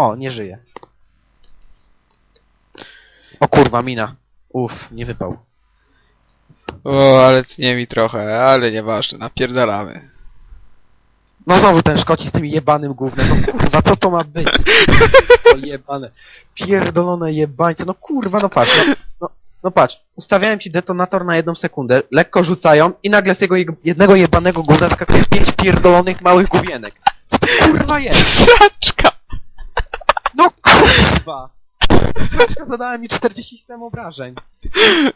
O, nie żyje. O kurwa, mina. Uff, nie wypał. O, ale tnie mi trochę, ale nieważne, napierdalamy. No znowu ten Szkoci z tym jebanym gównem. No kurwa, co to ma być? O jebane. Pierdolone jebańce. No kurwa, no patrz. No, no, no patrz. Ustawiałem ci detonator na jedną sekundę, lekko rzucają i nagle z tego je- jednego jebanego gówna skakuje pięć pierdolonych małych główienek. Co to kurwa jest? Sraczka! No kurwa! Sraczka zadała mi 47 obrażeń.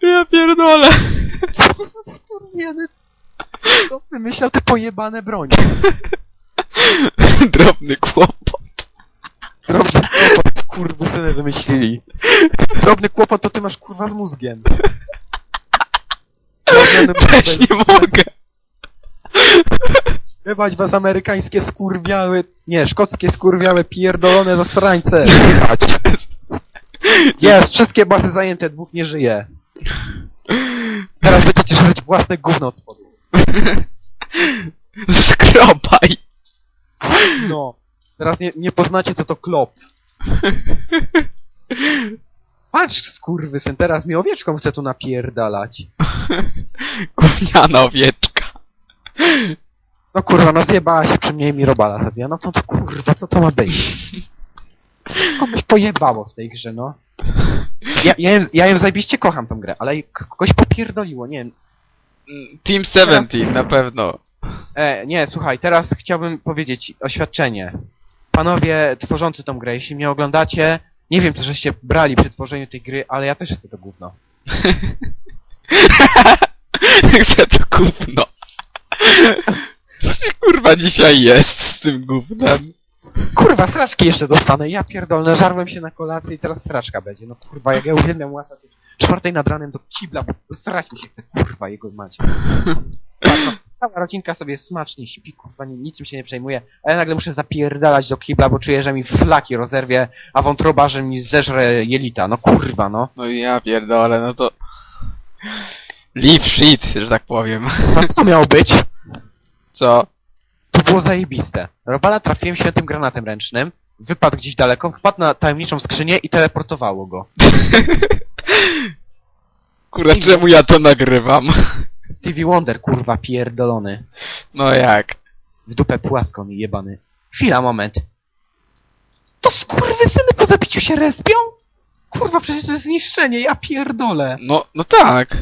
Ja pierdolę. Co to za skurwieny... Kto wymyślał te pojebane bronie? Drobny kłopot. Drobny kłopot, kurwa, syny wymyślili. Drobny kłopot to ty masz kurwa z mózgiem. Drobny Też nie mogę. Wywać was amerykańskie skurwiałe, nie, szkockie skurwiałe pierdolone zastrańce. Wywać. Jest, wszystkie bazy zajęte, dwóch nie żyje. Teraz będziecie żreć własne gówno od spodu. Skrobaj. No. Teraz nie, nie poznacie co to klop. Patrz, skurwysyn, teraz mi owieczką chce tu napierdalać. Gówniana owieczka. No kurwa, no zjebała się przy mnie i mi robala zabija. No to, to kurwa, co to ma być? Kogoś pojebało w tej grze, no. Ja, ja, ją, ja ją zajebiście kocham tą grę, ale k- kogoś popierdoliło, nie wiem. Team 17 na pewno. E, nie, słuchaj, teraz chciałbym powiedzieć oświadczenie. Panowie tworzący tą grę, jeśli mnie oglądacie, nie wiem, co żeście brali przy tworzeniu tej gry, ale ja też chcę to gówno. Chcę to gówno. Co kurwa dzisiaj jest z tym gównem? Kurwa, straczki jeszcze dostanę, ja pierdolę, żarłem się na kolację i teraz straczka będzie. No kurwa, jak ja uwielbiam łatać czwartej nad ranem do kibla, bo strać mi się chce, kurwa, jego macie. Cała rodzinka sobie smacznie śpi, kurwa, ni- niczym się nie przejmuje, a ja nagle muszę zapierdalać do kibla, bo czuję, że mi flaki rozerwie, a wątroba, że mi zeżre jelita. No kurwa, no. No i ja pierdolę, no to... Leave shit, że tak powiem. No co to miało być? Co? To było zajebiste. Robala trafiłem świętym granatem ręcznym, wypadł gdzieś daleko, wpadł na tajemniczą skrzynię i teleportowało go. Kurwa, czemu ja to nagrywam? Stevie Wonder, kurwa, pierdolony. No jak? W dupę płasko mi jebany. Chwila, moment. To skurwysyny po zabiciu się respią? Kurwa, przecież to jest zniszczenie, ja pierdolę. No, no tak.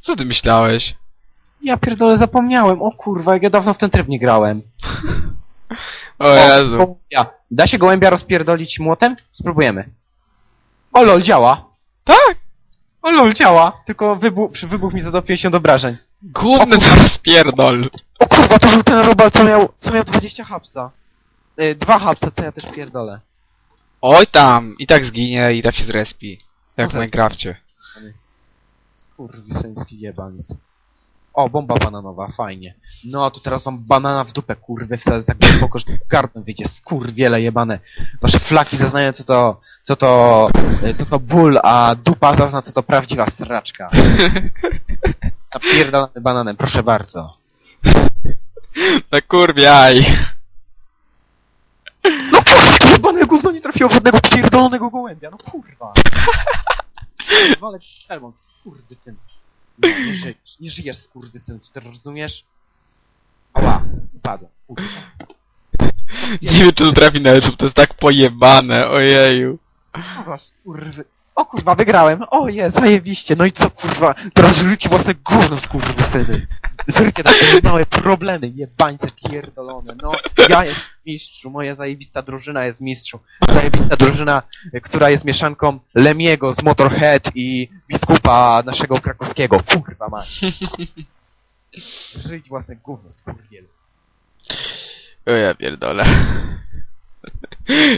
Co ty myślałeś? Ja pierdolę, zapomniałem. O kurwa, jak ja dawno w ten tryb nie grałem. O Jezu. gołębia. Da się gołębia rozpierdolić młotem? Spróbujemy. O lol, działa. Tak! O lol, działa. Tylko wybuch, przy wybuch mi zadał 50 obrażeń. Główny teraz pierdol. O kurwa, to był ten robal, co miał, co miał 20 hapsa. Y, dwa hapsa, co ja też pierdolę. Oj tam, i tak zginie, i tak się zrespi. Jak w Może Minecrafcie. Skurwysyński jebanic. O, bomba bananowa, fajnie. No, to teraz wam banana w dupę, kurwy, wsadzę tak głęboko, że gardłem wyjdzie, skurwiele jebane. Wasze flaki zaznają, co to, co to, co to ból, a dupa zazna, co to prawdziwa sraczka. Napierdalamy bananem, proszę bardzo. No kurwiaj. No kurwa, to jebane gówno nie trafiło w żadnego pierdolonego gołębia, no kurwa. Zwalę Elmont, skurwysyn. No, nie żyjesz, nie żyjesz, skurwysyn, czy to rozumiesz? Ała, upadłem, kurwa. Nie wiem, czy to trafi na YouTube, to jest tak pojebane, ojeju. Kurwa, skurwy... O kurwa, wygrałem! O jest, zajebiście! No i co kurwa? Teraz żyjcie własne gówno, skurwysyny! Żyjcie takie małe problemy, jebańce pierdolone, no. Ja jestem mistrzu, moja zajebista drużyna jest mistrzu. Zajebista drużyna, która jest mieszanką Lemiego z Motorhead i biskupa naszego krakowskiego. Kurwa mać. Żyć własne gówno, skurwiel. O ja pierdolę.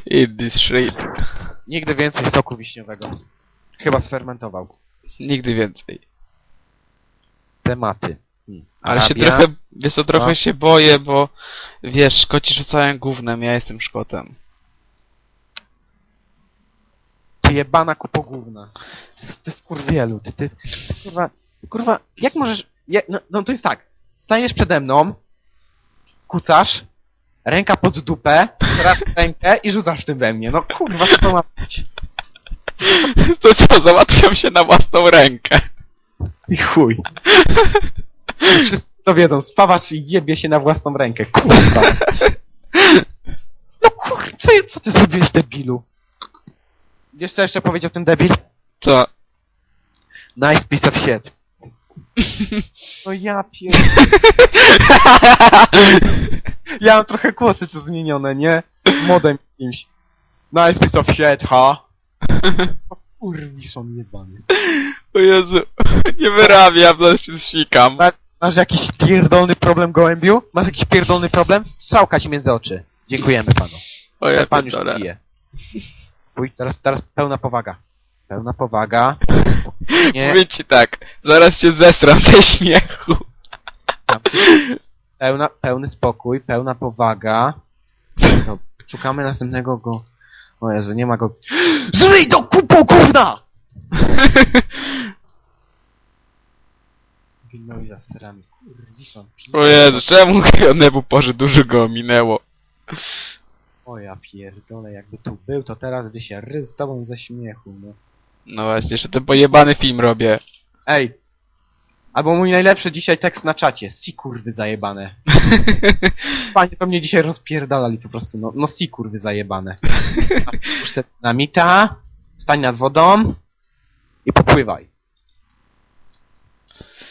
In this shit. Nigdy więcej soku wiśniowego. Chyba sfermentował. Nigdy więcej. Tematy. Ale się trochę, wiesz co, trochę No. się boję, bo wiesz, Szkoci rzucają gównem, ja jestem Szkotem. Ty jebana kupogówna. Ty skurwielu, ty, ty, ty kurwa, kurwa, jak możesz, jak, no, no to jest tak, stajesz przede mną, kucasz ręka pod dupę, teraz rękę i rzucasz tym we mnie. No kurwa, co to ma być? To co, załatwiam się na własną rękę. I chuj. Wszyscy to wiedzą, spawacz jebie się na własną rękę, kurwa. No kurwa, co, co ty zrobiłeś, debilu? Wiesz co jeszcze powiedział ten debil? Co? Nice piece of shit. No ja pier... Ja mam trochę kłosy tu zmienione, nie? Modem jakimś. Nice piece of shit, ha? O kurwiszon jebany. O Jezu, nie wyrabiam, zaraz się zsikam. Ma, masz jakiś pierdolny problem, gołębiu? Masz jakiś pierdolny problem? Strzałka ci między oczy. Dziękujemy panu. O ja Pan już pierdolę. pije. Pójdź, teraz, teraz pełna powaga. Pełna powaga. Nie, Mówię ci tak, zaraz się zesram ze śmiechu. pełna, pełny spokój, pełna powaga. No, szukamy następnego go... O Jezu, nie ma go... Zryj do kupu gówna! Gnoi za sterami. Kurwiszon. O Jezu, czemu nebu porze dużo go ominęło? O ja pierdolę, jakby tu był, to teraz by się rył z tobą ze śmiechu, no. No właśnie, jeszcze ten pojebany film robię. Ej! Albo mój najlepszy dzisiaj tekst na czacie. Si kurwy zajebane. Panie to mnie dzisiaj rozpierdalali po prostu, no, no si kurwy zajebane. Se dynamita, stań nad wodą i popływaj.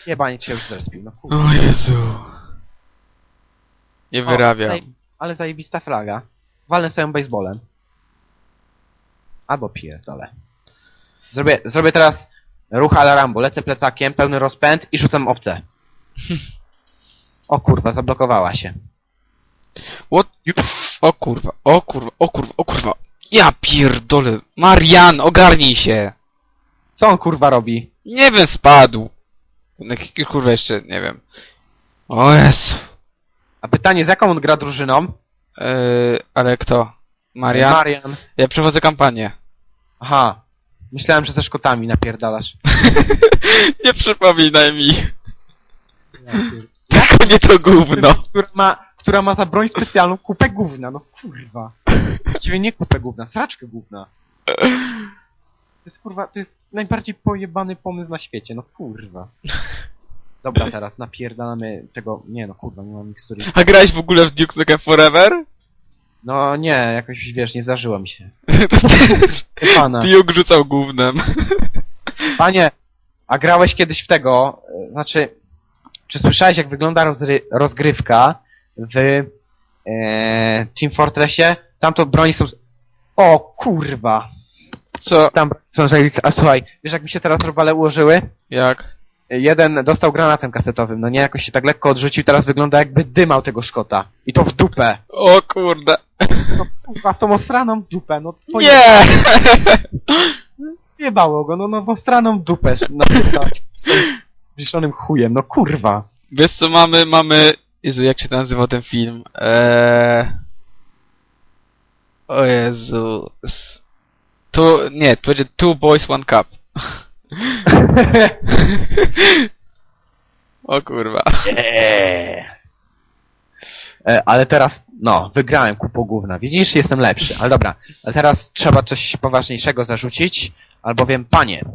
Jebanie cię już zrespił, no kurwa. O Jezu. Nie O, wyrabiam. zaj- Ale zajebista flaga. Walnę sobie baseballem. Albo pierdolę. Zrobię, zrobię teraz ruch ala Rambo. Lecę plecakiem, pełny rozpęd i rzucam owce. O kurwa, zablokowała się. What? O kurwa, o kurwa, o kurwa, o kurwa. Ja pierdolę. Marian, ogarnij się. Co on kurwa robi? Nie wiem, spadł. No, kurwa jeszcze, nie wiem. O Jezu. A pytanie, z jaką on gra drużyną? Yy, ale kto? Marian? Marian. Ja przechodzę kampanię. Aha. Myślałem, że ze Szkotami napierdalasz. nie przypominaj mi. Jak nie to gówno. Która ma, która ma za broń specjalną kupę gówna, no kurwa. Właściwie nie kupę gówna, sraczkę gówna. To jest kurwa, to jest najbardziej pojebany pomysł na świecie, no kurwa. Dobra, teraz napierdalamy tego, nie no kurwa, nie mam mikstury. A grałeś w ogóle w Duke Nukem Forever? No nie, jakoś wiesz, nie zdarzyło mi się. Pana. Duke rzucał gównem. Panie, a grałeś kiedyś w tego, e, znaczy, czy słyszałeś jak wygląda rozry, rozgrywka w e, Team Fortressie? Tam to broni są... O kurwa! Co? Tam broni są zajebiste. A słuchaj, wiesz jak mi się teraz robale ułożyły? Jak? Jeden dostał granatem kasetowym, no nie, jakoś się tak lekko odrzucił, teraz wygląda jakby dymał tego Szkota. I to w dupę. O kurde. No kurwa, w tą ostraną dupę, no to Nie! jebało go, no no w ostraną dupę. napierdalać z tym chujem, no kurwa. Wiesz co mamy? Mamy... Jezu, jak się nazywa ten film? Eee... O Jezu... S- Tu... Nie, to będzie Two Boys One Cup. o kurwa. E, ale teraz, no, wygrałem kupą gówna. Widzisz, jestem lepszy. Ale dobra, ale teraz trzeba coś poważniejszego zarzucić, albowiem, panie,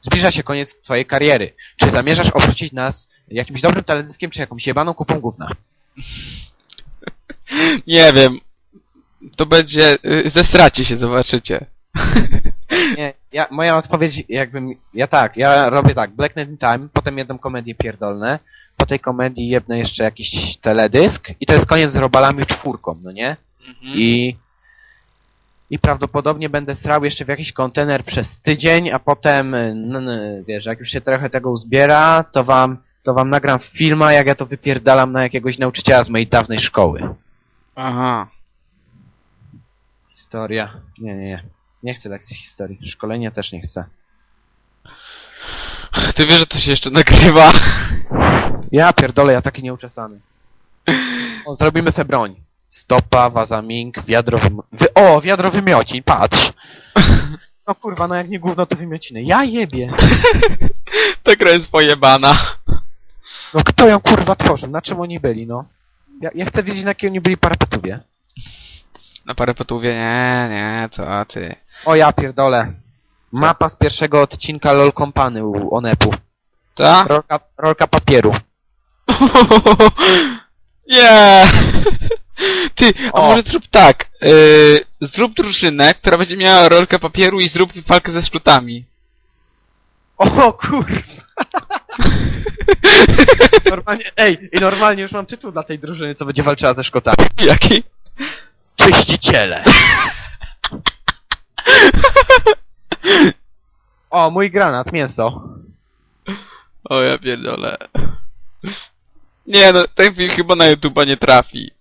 zbliża się koniec twojej kariery. Czy zamierzasz obrócić nas jakimś dobrym teledyskiem, czy jakąś jebaną kupą gówna? Nie wiem. To będzie... y, Zestracie się, zobaczycie. Nie, ja, moja odpowiedź, jakbym, ja tak, ja robię tak, Black Knight in Time, potem jedną komedię pierdolnę, po tej komedii jednę jeszcze jakiś teledysk i to jest koniec z robalami czwórką, no nie? I, I prawdopodobnie będę strał jeszcze w jakiś kontener przez tydzień, a potem, y, n, n, wiesz, jak już się trochę tego uzbiera, to wam, to wam nagram filma, jak ja to wypierdalam na jakiegoś nauczyciela z mojej dawnej szkoły. Aha. Historia. Nie, nie, nie. Nie chcę lekcji historii. Szkolenia też nie chcę. Ty wiesz, że to się jeszcze nagrywa? Ja pierdolę, ja taki nieuczesany. O, zrobimy sobie broń. Stopa, wazamink, wiadro wym... Wy... O, wiadro wymiocin, patrz! No kurwa, no jak nie gówno to wymiociny. Ja jebie! Ta gra jest pojebana. No kto ją kurwa tworzył? Na czym oni byli, no? Ja, ja chcę wiedzieć, na jakiej oni byli parapetówie. Na parapetówie, nie, nie, co ty. O ja pierdolę. Mapa z pierwszego odcinka LOL Company u Onepu. Ta? Rolka, rolka papieru. Nie! Ty, a O. może zrób tak. Yy, zrób drużynę, która będzie miała rolkę papieru i zrób walkę ze szplutami. O kurwa. normalnie, ej, i normalnie już mam tytuł dla tej drużyny, co będzie walczyła ze Szkotami. Jaki? Czyściciele. o, mój granat, mięso. O ja pierdolę. Nie no, ten film chyba na YouTube'a nie trafi.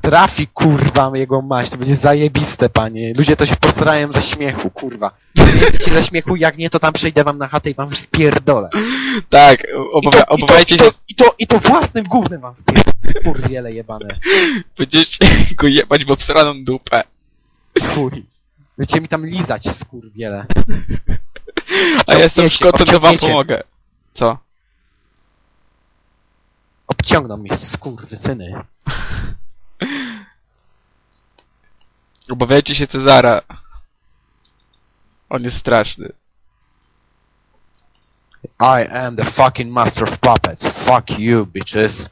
Trafi, kurwa, jego maść, to będzie zajebiste, panie. Ludzie to się postarają ze śmiechu, kurwa. Nie chcecie ze śmiechu, jak nie, to tam przyjdę wam na chatę i wam spierdolę. Tak, I to, i, to, i, się, to, i, to, I to własnym gównem wam wpierdolę. Kurwiele jebane. będziecie go jebać w obsraną dupę. Chuj. Będziecie mi tam lizać, skurwiele. A ja jestem Obciągniecie, Szkotem, to wam obciągniecie. pomogę. Co? Obciągną mnie, skurwysyny. Obawiajcie się Cezara. On jest straszny. I am the fucking master of puppets. Fuck you, bitches.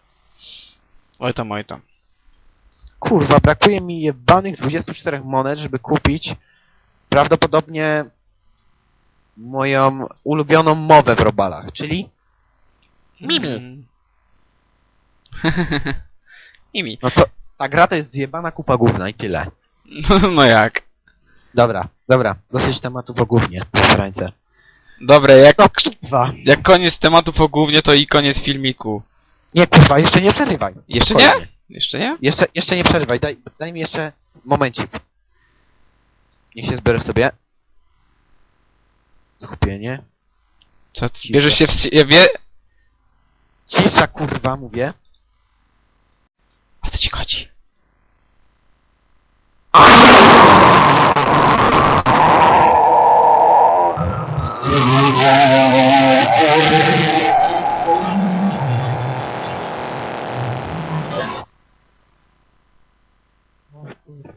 Oj tam, oj tam. Kurwa, brakuje mi jebanych 24 monet, żeby kupić prawdopodobnie moją ulubioną mowę w robalach, czyli Mimi. Mm. Mimi. no co, ta gra to jest zjebana kupa gówna i tyle. No, no jak? Dobra, dobra, dosyć tematów o gównie, przefrańce. Dobra, jak, No kurwa. jak koniec tematów o głównie, to i koniec filmiku. Nie kurwa, jeszcze nie przerywaj. Jeszcze Spokojnie. nie? Jeszcze nie? Jeszcze, jeszcze nie przerywaj, daj, daj mi jeszcze momencik. Niech się zbiorę sobie. Skupienie. Co, ty bierzesz się w siebie? Cisza kurwa, mówię. O co ci chodzi?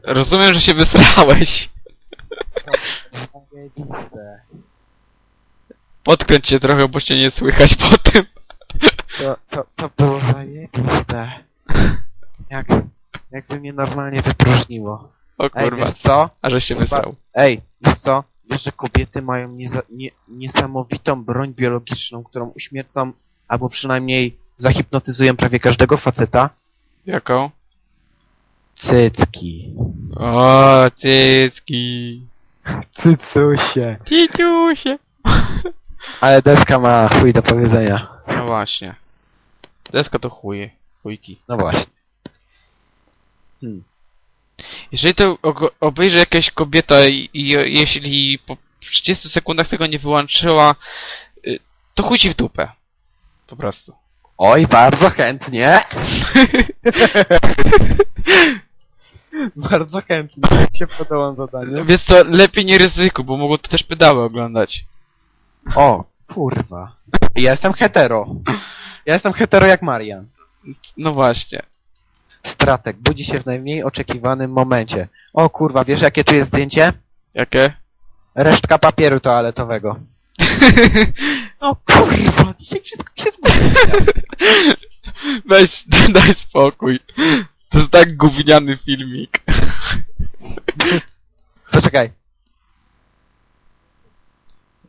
Rozumiem, że się wysrałeś. Podkręć się trochę, bo cię nie słychać po tym. To, to, to było zajebiste. Jak, jakby mnie normalnie wypróżniło. O Ej, kurwa. wiesz co? A że się wysrał. Ej, wiesz co? Wiesz, że kobiety mają nieza, nie, niesamowitą broń biologiczną, którą uśmiercą, albo przynajmniej zahipnotyzują prawie każdego faceta? Jaką? Cycki. O, cycki. Cycusie. Titusie. Ale deska ma chuj do powiedzenia. No właśnie. Deska to chuje. Chujki. No właśnie. Hmm. Jeżeli to obejrzy jakaś kobieta i, i jeśli po 30 sekundach tego nie wyłączyła, y, to chuj ci w dupę. Po prostu. Oj, bardzo chętnie. bardzo chętnie. Jak się podobam zadanie. Wiesz co, lepiej nie ryzyku, bo mogą to też pedały oglądać. O, kurwa. Ja jestem hetero. Ja jestem hetero jak Marian. No właśnie. Stratek budzi się w najmniej oczekiwanym momencie. O kurwa, wiesz jakie tu jest zdjęcie? Jakie? Resztka papieru toaletowego. No kurwa, dzisiaj wszystko się. Weź, daj spokój. To jest tak gówniany filmik. Poczekaj.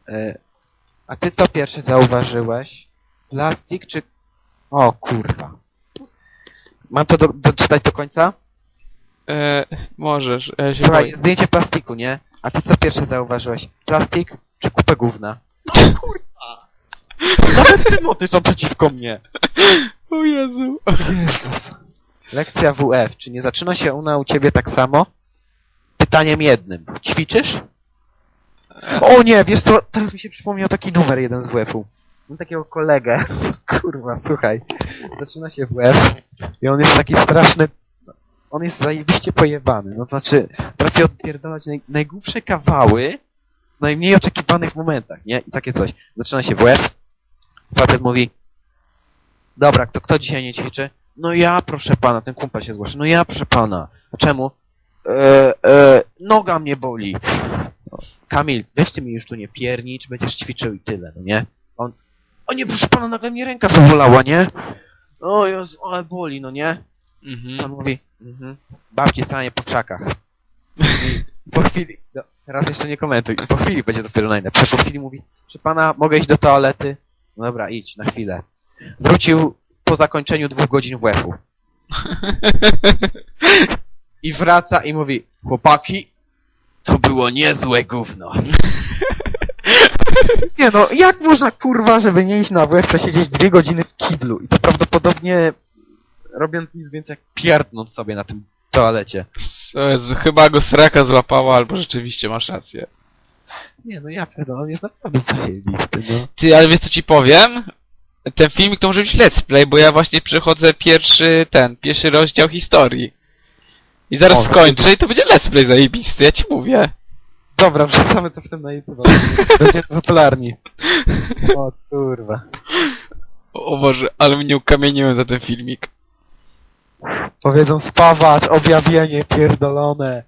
E, a ty co pierwszy zauważyłeś? Plastik czy... O kurwa. Mam to do, doczytać do końca? E, możesz. Ja się Słuchaj, boję. zdjęcie plastiku, nie? A ty co pierwszy zauważyłeś? Plastik czy kupę gówna? No kurwa! Nawet te moty są przeciwko mnie. O Jezu. Jezus. Lekcja WF. Czy nie zaczyna się ona u ciebie tak samo? Pytaniem jednym. Ćwiczysz? O nie, wiesz co, teraz mi się przypomniał taki numer jeden z WF-u. Mam takiego kolegę. Kurwa, słuchaj. Zaczyna się WF i on jest taki straszny. On jest zajebiście pojebany. No to znaczy, trafi odpierdalać naj, najgłupsze kawały w najmniej oczekiwanych momentach, nie? I takie coś. Zaczyna się WF. Facet mówi, dobra, kto, kto dzisiaj nie ćwiczy? no ja proszę pana, ten kumpel się zgłasza, no ja proszę pana. A czemu? E, e, noga mnie boli. Kamil, weź ty mi już tu nie piernicz, będziesz ćwiczył i tyle, no nie? On, o nie, proszę pana, nagle mnie ręka zabolała, nie? O Jezu, ale boli, no nie? Mhm. On mówi, mhm. babci stanie po krzakach. I po chwili, no, teraz jeszcze nie komentuj, po chwili będzie dopiero najlepsze. Po chwili mówi, że pana, mogę iść do toalety? No dobra, idź, na chwilę. Wrócił po zakończeniu dwóch godzin WF-u. I wraca i mówi, chłopaki, to było niezłe gówno. Nie no, jak można kurwa, żeby nie iść na WF, przesiedzieć dwie godziny w kiblu i to prawdopodobnie robiąc nic więcej jak pierdnąć sobie na tym toalecie. O Jezu, chyba go sraka złapała, albo rzeczywiście masz rację. Nie no, ja pierdolę, on jest naprawdę zajebisty, no. Ty, ale wiesz co ci powiem? Ten filmik to może być let's play, bo ja właśnie przechodzę pierwszy, ten, pierwszy rozdział historii. I zaraz O, skończę i to będzie let's play zajebisty, ja ci mówię. Dobra, wrzucamy to w tym na YouTube. Będzie popularni. O kurwa. O, Boże, ale mnie ukamieniłem za ten filmik. Powiedzą spawać, objawienie pierdolone.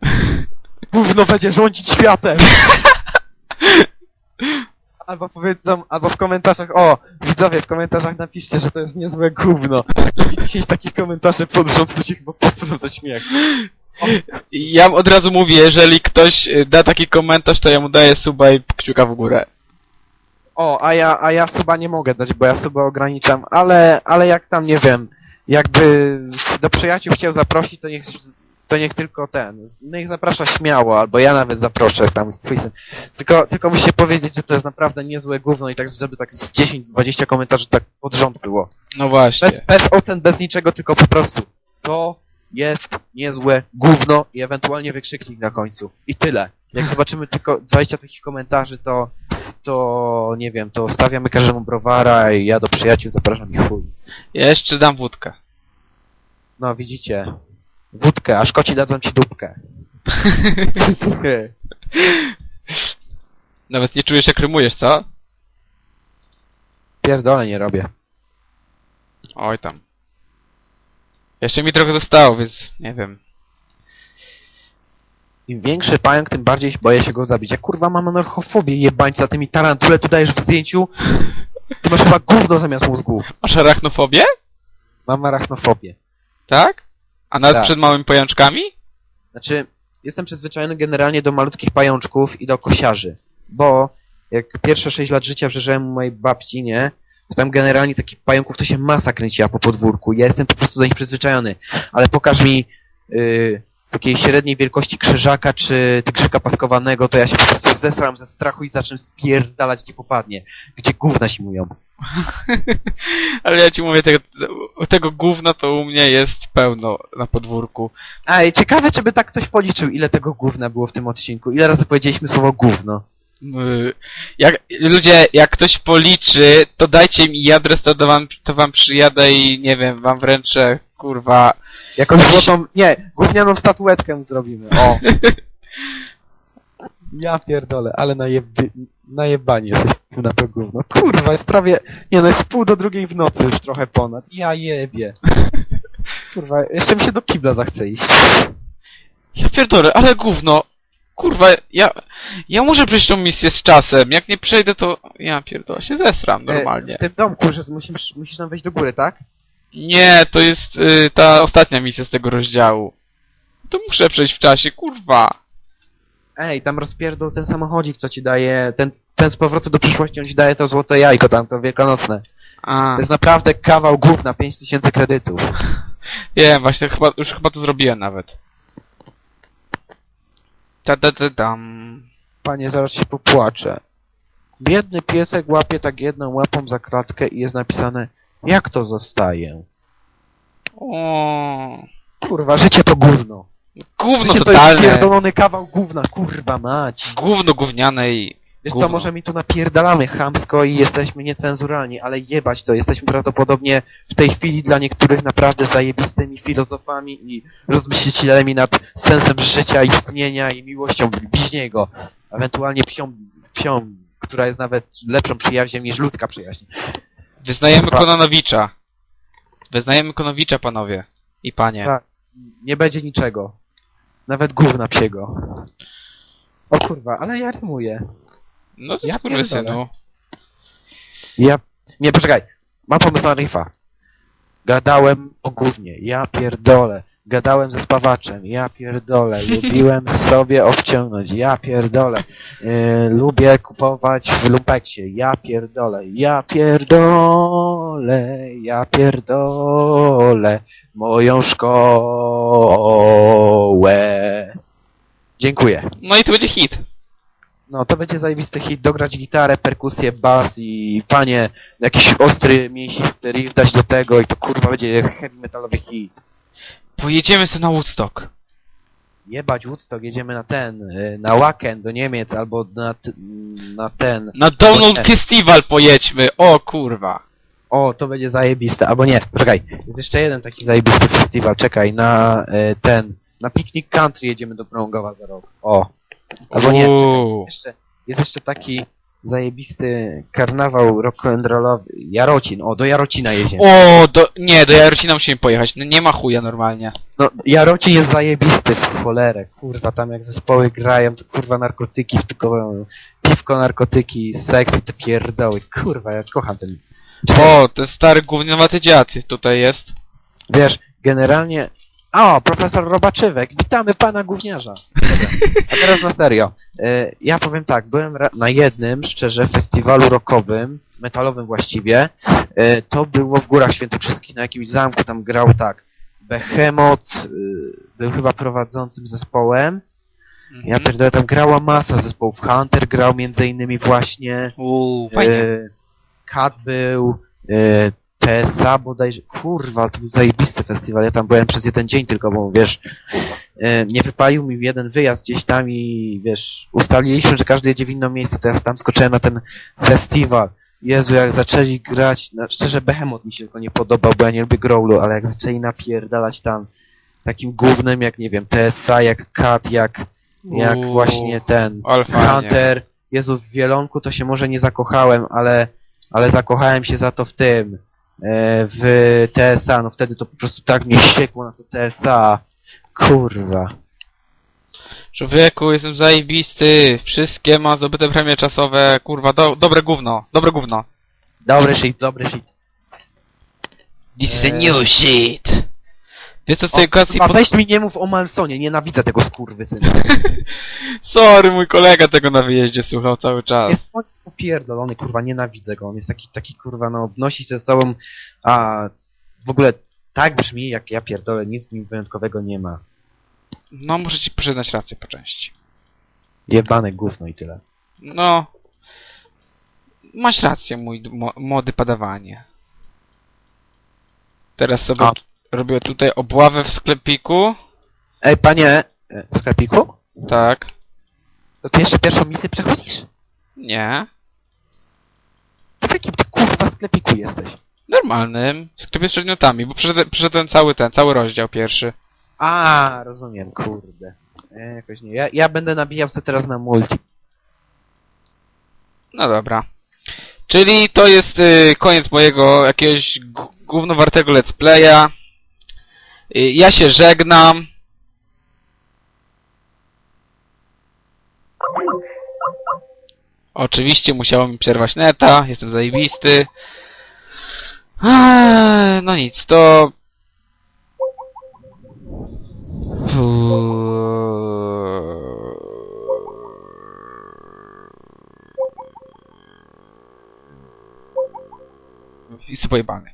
Gówno będzie rządzić światem. Albo powiedzą, albo w komentarzach, o, widzowie, w komentarzach napiszcie, że to jest niezłe gówno. I 10 takich komentarzy pod rząd, to się chyba postrą ze śmiech. Ja od razu mówię, jeżeli ktoś y, da taki komentarz, to ja mu daję suba i kciuka w górę. O, a ja, a ja suba nie mogę dać, bo ja suba ograniczam, ale, ale jak tam, nie wiem, jakby do przyjaciół chciał zaprosić, to niech, to niech tylko ten, niech zaprasza śmiało, albo ja nawet zaproszę tam, quizem. Tylko, tylko musi powiedzieć, że to jest naprawdę niezłe gówno i tak, żeby tak z 10-20 komentarzy tak pod rząd było. No właśnie. Bez, bez ocen, bez niczego, tylko po prostu. To jest niezłe gówno i ewentualnie wykrzyknik na końcu. I tyle. Jak zobaczymy tylko 20 takich komentarzy, to, to nie wiem, to stawiamy każdemu browara i ja do przyjaciół zapraszam ich chuj. Ja jeszcze dam wódkę. No widzicie. Wódkę, a Szkoci dadzą ci dupkę. Nawet nie czujesz jak rymujesz, co? Pierdolę nie robię. Oj tam. Jeszcze mi trochę zostało, więc nie wiem. Im większy pająk, tym bardziej boję się go zabić. Ja kurwa mam anarchofobię jebańca, ty mi tarantule tu dajesz w zdjęciu. Ty masz chyba gówno zamiast mózgu. Masz arachnofobię? Mam arachnofobię. Tak? A nawet Tak. przed małymi pajączkami? Znaczy, jestem przyzwyczajony generalnie do malutkich pajączków i do kosiarzy. Bo jak pierwsze 6 lat życia przeżyłem u mojej babci, nie? To tam generalnie takich pająków to się masa kręciła po podwórku. Ja jestem po prostu do nich przyzwyczajony. Ale pokaż mi yy, takiej średniej wielkości krzyżaka czy tygrzyka paskowanego, to ja się po prostu zesram ze strachu i zacznę spierdalać gdzie popadnie. Gdzie gówna simują. Ale ja ci mówię, tego, tego gówna to u mnie jest pełno na podwórku. Ej, ciekawe, czy by tak ktoś policzył, ile tego gówna było w tym odcinku. Ile razy powiedzieliśmy słowo gówno. Jak, ludzie, jak ktoś policzy, to dajcie mi adres, to, do wam, to wam przyjadę i nie wiem, wam wręczę, kurwa. Jakąś złotą... Nie, gównianą statuetkę zrobimy. O. Ja pierdolę, ale najeby... najebani jesteśmy na to gówno. Kurwa, jest prawie... Nie no, jest pół do drugiej w nocy już trochę ponad. Ja jebie. Kurwa, jeszcze mi się do kibla zachce iść. Ja pierdolę, ale gówno. Kurwa, ja, ja muszę przejść tą misję z czasem. Jak nie przejdę, to ja pierdolę, się zesram normalnie. E, w tym domku, że musisz, musisz tam wejść do góry, tak? Nie, to jest y, ta ostatnia misja z tego rozdziału. To muszę przejść w czasie, kurwa. Ej, tam rozpierdol ten samochodzik, co ci daje... Ten, ten z powrotu do przyszłości, on ci daje to złote jajko tam, to wielkanocne. A, To jest naprawdę kawał gówna, 5000 kredytów. wiem, właśnie, chyba, już chyba to zrobiłem nawet. Ta da da dam. Panie, zaraz się popłaczę. Biedny piesek łapie tak jedną łapą za kratkę i jest napisane jak to zostaje? O, Kurwa, życie to gówno. Gówno życie to jest totalne. pierdolony kawał gówna, kurwa mać. Gówno gówniane i... Wiesz Gówno. co, może mi tu napierdalamy chamsko i jesteśmy niecenzuralni, ale jebać to, jesteśmy prawdopodobnie w tej chwili dla niektórych naprawdę zajebistymi filozofami i rozmyślicielami nad sensem życia, istnienia i miłością bliźniego. Ewentualnie psią, psią, która jest nawet lepszą przyjaźnią niż ludzka przyjaźń. Wyznajemy. Kononowicza. Wyznajemy Konowicza, panowie. I panie. Tak. Nie będzie niczego. Nawet gówna psiego. O kurwa, ale ja rymuję. No to Ja ja synu. pierdolę. Ja... Nie, poczekaj. Mam pomysł na riffa. Gadałem o gównie. Ja pierdolę. Gadałem ze spawaczem. Ja pierdolę. Lubiłem sobie obciągnąć. Ja pierdolę. Yy, lubię kupować w lumpeksie. Ja pierdolę. Ja pierdolę. Ja pierdolę. Moją szkołę. Dziękuję. No i to będzie hit. No, to będzie zajebisty hit, dograć gitarę, perkusję, bas i panie, jakiś ostry, mięsisty riff dać do tego i to kurwa będzie heavy metalowy hit. Pojedziemy sobie na Woodstock. Jebać Woodstock, jedziemy na ten, y, na Wacken do Niemiec albo na, t- na ten. Na Download. Festival pojedźmy. O kurwa. O, to będzie zajebiste, albo nie, poczekaj, jest jeszcze jeden taki zajebisty festiwal, czekaj, na y, ten, na Picnic Country jedziemy do Prągowa za rok. O, albo nie, czekaj. Jeszcze, jest jeszcze taki zajebisty karnawał rock'n'rollowy, Jarocin, o, do Jarocina jedziemy. O, do, nie, do Jarocina musimy pojechać. No, nie ma chuja normalnie. No, Jarocin jest zajebisty w cholerę, kurwa, tam jak zespoły grają, to kurwa narkotyki, tylko piwko, narkotyki, seks te pierdoły, kurwa, ja kocham ten. O, ten stary gówniawaty dziad tutaj jest. Wiesz, generalnie... O, profesor Robaczywek, witamy pana gówniarza. Dobra. A teraz na serio. E, ja powiem tak, byłem ra- na jednym, szczerze, festiwalu rockowym, metalowym właściwie. E, to było w Górach Świętokrzyskich, na jakimś zamku, tam grał tak. Behemoth y, był chyba prowadzącym zespołem. Ja Mhm. pierdolę, tam grała masa zespołów. Hunter grał między innymi właśnie. Uuu, fajnie. E, Kat był, e, TSA bodajże, kurwa, to był zajebisty festiwal, ja tam byłem przez jeden dzień tylko, bo wiesz, e, nie wypalił mi jeden wyjazd gdzieś tam i wiesz, ustaliliśmy, że każdy jedzie w inne miejsce, to ja tam skoczyłem na ten festiwal. Jezu, jak zaczęli grać, no, szczerze Behemoth mi się tylko nie podobał, bo ja nie lubię growlu, ale jak zaczęli napierdalać tam takim głównym, jak nie wiem, TSA, jak Kat, jak, jak Uuu, właśnie ten. Hunter, Jezu, w Wielonku to się może nie zakochałem, ale, ale zakochałem się za to w tym, w TSA, no wtedy to po prostu tak mnie siekło na to TSA, kurwa. Człowieku, jestem zajebisty. Wszystkie ma zdobyte premie czasowe. Kurwa, do, dobre gówno. Dobre gówno. Dobry shit, dobry shit. This is a new shit. Wiesz co z tej okazji... weź mi nie mów o Malsonie, nienawidzę tego skurwysyna. Sorry, mój kolega tego na wyjeździe słuchał cały czas. Jest on popierdolony, kurwa, nienawidzę go, on jest taki, taki kurwa, no, wnosi się ze sobą, a w ogóle tak brzmi, jak ja pierdolę, nic w nim wyjątkowego nie ma. No, muszę ci przyznać rację po części. Jebane gówno i tyle. No... Masz rację, mój d- mo młody padawanie. Teraz sobie A. robię tutaj obławę w sklepiku. Ej, panie, e, w sklepiku? Tak. To ty jeszcze pierwszą misję przechodzisz? Nie. To w jakim ty kurwa sklepiku jesteś? Normalnym. W sklepie z przedmiotami, bo przeszedłem, przeszedłem cały ten, cały rozdział pierwszy. A, rozumiem, kurde. E, jakoś nie. Ja, ja będę nabijał sobie teraz na multi. No dobra. Czyli to jest y, koniec mojego jakiegoś g- gównowartego let's playa. Y, ja się żegnam. Oczywiście musiało mi przerwać neta, jestem zajebisty. Eee, No nic, to... Jestem pojebany.